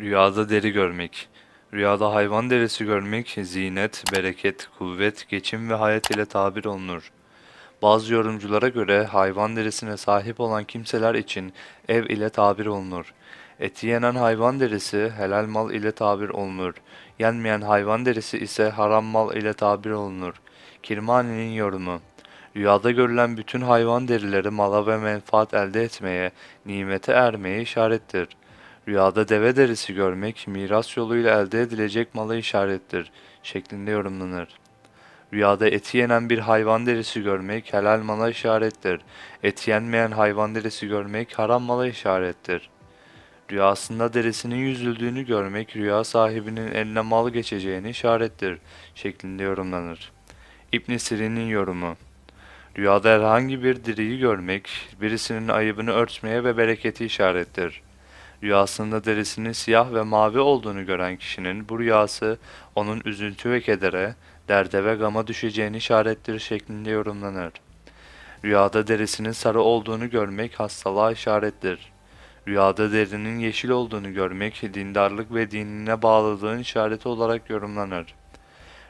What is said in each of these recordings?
Rüyada deri görmek. Rüyada hayvan derisi görmek, zinet, bereket, kuvvet, geçim ve hayat ile tabir olunur. Bazı yorumculara göre hayvan derisine sahip olan kimseler için ev ile tabir olunur. Eti yenen hayvan derisi helal mal ile tabir olunur. Yenmeyen hayvan derisi ise haram mal ile tabir olunur. Kirmani'nin yorumu Rüyada görülen bütün hayvan derileri mala ve menfaat elde etmeye, nimete ermeye işarettir. Rüyada deve derisi görmek miras yoluyla elde edilecek mala işarettir şeklinde yorumlanır. Rüyada eti yenen bir hayvan derisi görmek helal mala işarettir. Eti yenmeyen hayvan derisi görmek haram mala işarettir. Rüyasında derisinin yüzüldüğünü görmek rüya sahibinin eline mal geçeceğini işarettir şeklinde yorumlanır. İbn Sirin'in yorumu Rüyada herhangi bir diriyi görmek birisinin ayıbını örtmeye ve bereketi işarettir. Rüyasında derisinin siyah ve mavi olduğunu gören kişinin bu rüyası onun üzüntü ve kedere, derde ve gama düşeceğini işarettir şeklinde yorumlanır. Rüyada derisinin sarı olduğunu görmek hastalığa işarettir. Rüyada derinin yeşil olduğunu görmek dindarlık ve dinine bağlılığın işareti olarak yorumlanır.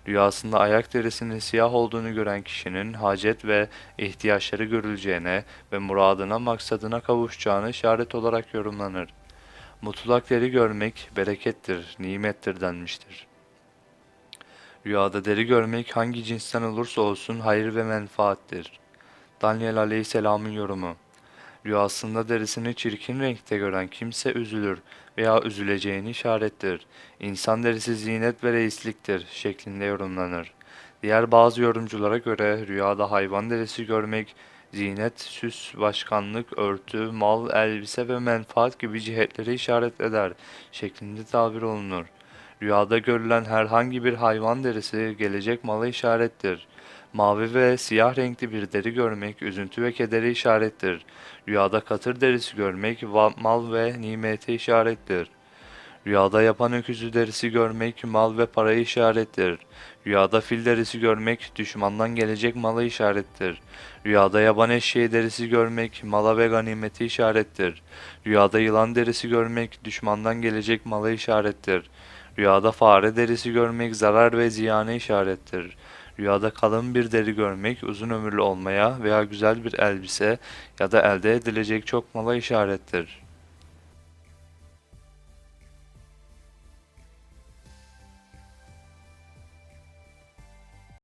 Rüyasında ayak derisinin siyah olduğunu gören kişinin hacet ve ihtiyaçları görüleceğine ve muradına maksadına kavuşacağını işaret olarak yorumlanır. Mutlak deri görmek berekettir, nimettir denmiştir. Rüyada deri görmek hangi cinsten olursa olsun hayır ve menfaattir. Daniel Aleyhisselam'ın yorumu Rüyasında derisini çirkin renkte gören kimse üzülür veya üzüleceğini işarettir. İnsan derisi zinet ve reisliktir şeklinde yorumlanır. Diğer bazı yorumculara göre rüyada hayvan derisi görmek, zinet, süs, başkanlık, örtü, mal, elbise ve menfaat gibi cihetleri işaret eder şeklinde tabir olunur. Rüyada görülen herhangi bir hayvan derisi gelecek mala işarettir. Mavi ve siyah renkli bir deri görmek üzüntü ve kederi işarettir. Rüyada katır derisi görmek mal ve nimete işarettir. Rüyada yapan öküzü derisi görmek mal ve parayı işarettir. Rüyada fil derisi görmek düşmandan gelecek mala işarettir. Rüyada yaban eşeği derisi görmek mala ve ganimeti işarettir. Rüyada yılan derisi görmek düşmandan gelecek mala işarettir. Rüyada fare derisi görmek zarar ve ziyanı işarettir. Rüyada kalın bir deri görmek uzun ömürlü olmaya veya güzel bir elbise ya da elde edilecek çok mala işarettir.